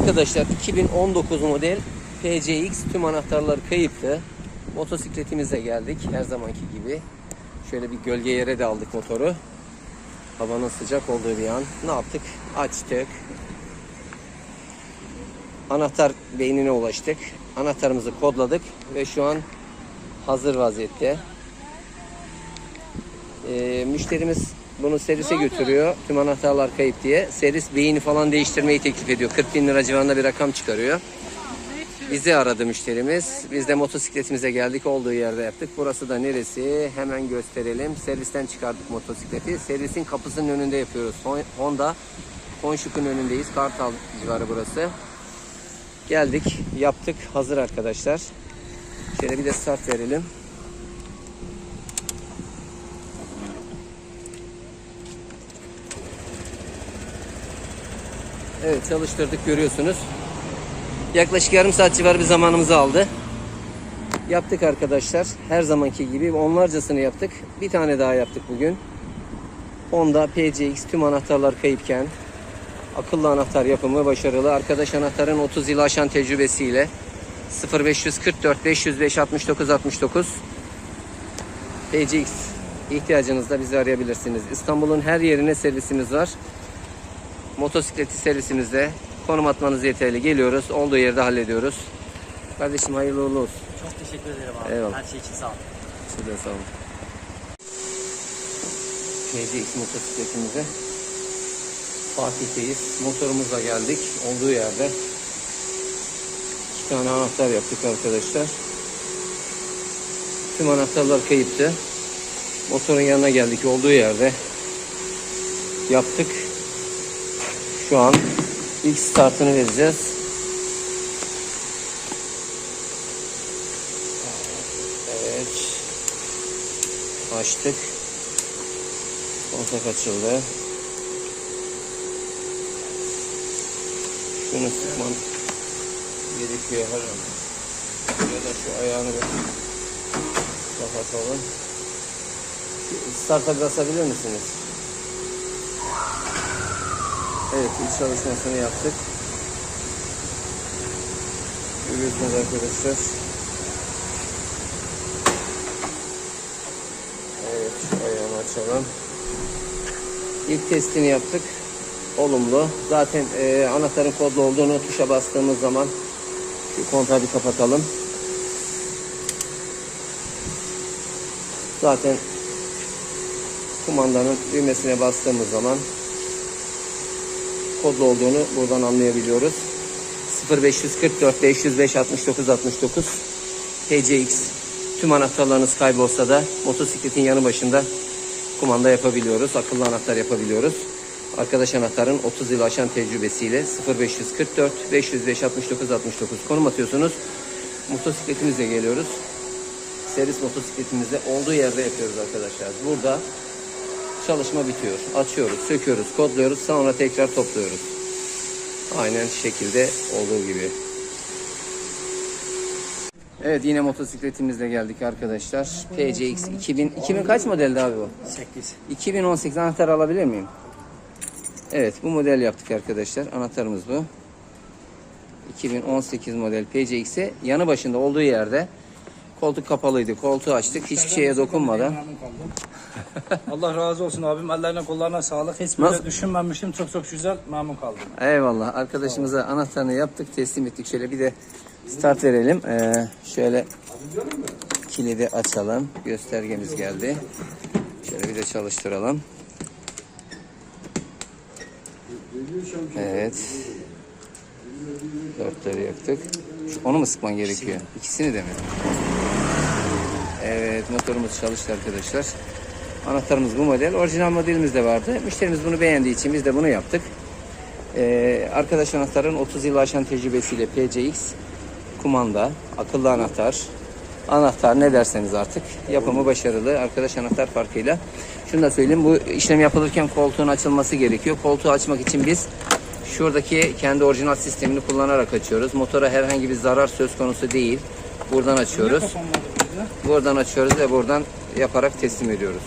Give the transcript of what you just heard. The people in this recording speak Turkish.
Arkadaşlar 2019 model PCX tüm anahtarlar kayıptı. Motosikletimize geldik her zamanki gibi. Şöyle bir gölge yere de aldık motoru. Havanın sıcak olduğu bir an. Ne yaptık? Açtık. Anahtar beynine ulaştık. Anahtarımızı kodladık ve şu an hazır vaziyette. Ee, müşterimiz bunu servise götürüyor. Tüm anahtarlar kayıp diye. Servis beyni falan değiştirmeyi teklif ediyor. 40 bin lira civarında bir rakam çıkarıyor. Bizi aradı müşterimiz. Biz de motosikletimize geldik. Olduğu yerde yaptık. Burası da neresi? Hemen gösterelim. Servisten çıkardık motosikleti. Servisin kapısının önünde yapıyoruz. Hon- Honda Konşuk'un önündeyiz. Kartal civarı burası. Geldik. Yaptık. Hazır arkadaşlar. Şöyle bir de start verelim. Evet çalıştırdık görüyorsunuz. Yaklaşık yarım saat civarı bir zamanımızı aldı. Yaptık arkadaşlar. Her zamanki gibi onlarcasını yaptık. Bir tane daha yaptık bugün. Honda PCX tüm anahtarlar kayıpken akıllı anahtar yapımı başarılı. Arkadaş anahtarın 30 yıl aşan tecrübesiyle 0544 505 69 69 PCX ihtiyacınızda bizi arayabilirsiniz. İstanbul'un her yerine servisimiz var. Motosikleti servisimizde konum atmanız yeterli. Geliyoruz. Olduğu yerde hallediyoruz. Kardeşim hayırlı uğurlu olsun. Çok teşekkür ederim abi. Eyvallah. Her şey için sağ ol. Siz de sağ olun. PCX motosikletimize Fatih'teyiz. Motorumuzla geldik. Olduğu yerde iki tane anahtar yaptık arkadaşlar. Tüm anahtarlar kayıptı. Motorun yanına geldik. Olduğu yerde yaptık. Şu an ilk startını vereceğiz. Evet. Açtık. Kontak açıldı. Şunu sıkmam gerekiyor herhalde. Ya da şu ayağını bir kapatalım. Start'a basabilir misiniz? Evet, ilk çalışmasını yaptık. Görüyorsunuz arkadaşlar. Evet, ayağını açalım. İlk testini yaptık. Olumlu. Zaten e, anahtarın kodlu olduğunu tuşa bastığımız zaman şu kontağı bir kapatalım. Zaten kumandanın düğmesine bastığımız zaman kodlu olduğunu buradan anlayabiliyoruz. 0544 505 69 69 PCX tüm anahtarlarınız kaybolsa da motosikletin yanı başında kumanda yapabiliyoruz. Akıllı anahtar yapabiliyoruz. Arkadaş anahtarın 30 yıl aşan tecrübesiyle 0544 505 69 69 konum atıyorsunuz. Motosikletimizle geliyoruz. Servis motosikletimizde olduğu yerde yapıyoruz arkadaşlar. Burada çalışma bitiyor. Açıyoruz, söküyoruz, kodluyoruz. Sonra tekrar topluyoruz. Aynen şekilde olduğu gibi. Evet yine motosikletimizle geldik arkadaşlar. PCX 2000 2000 kaç modeldi abi bu? 8. 2018 anahtar alabilir miyim? Evet bu model yaptık arkadaşlar. Anahtarımız bu. 2018 model PCX'e yanı başında olduğu yerde koltuk kapalıydı. Koltuğu açtık. Hiçbir şeye dokunmadan. Allah razı olsun abim. Ellerine kollarına sağlık. Hiç böyle Nasıl? düşünmemiştim. Çok çok güzel. Memnun kaldım. Eyvallah. Arkadaşımıza anahtarını yaptık. Teslim ettik. Şöyle bir de start verelim. Ee, şöyle kilidi açalım. Göstergemiz geldi. Şöyle bir de çalıştıralım. Evet. Dörtleri yaktık. Şu- Onu mu sıkman gerekiyor? İkisini de mi? Evet motorumuz çalıştı arkadaşlar. Anahtarımız bu model. Orijinal modelimiz de vardı. Müşterimiz bunu beğendiği için biz de bunu yaptık. Ee, arkadaş anahtarın 30 yıl aşan tecrübesiyle PCX kumanda, akıllı anahtar, anahtar ne derseniz artık yapımı başarılı arkadaş anahtar farkıyla. Şunu da söyleyeyim. Bu işlem yapılırken koltuğun açılması gerekiyor. Koltuğu açmak için biz şuradaki kendi orijinal sistemini kullanarak açıyoruz. Motora herhangi bir zarar söz konusu değil. Buradan açıyoruz. Buradan açıyoruz ve buradan yaparak teslim ediyoruz.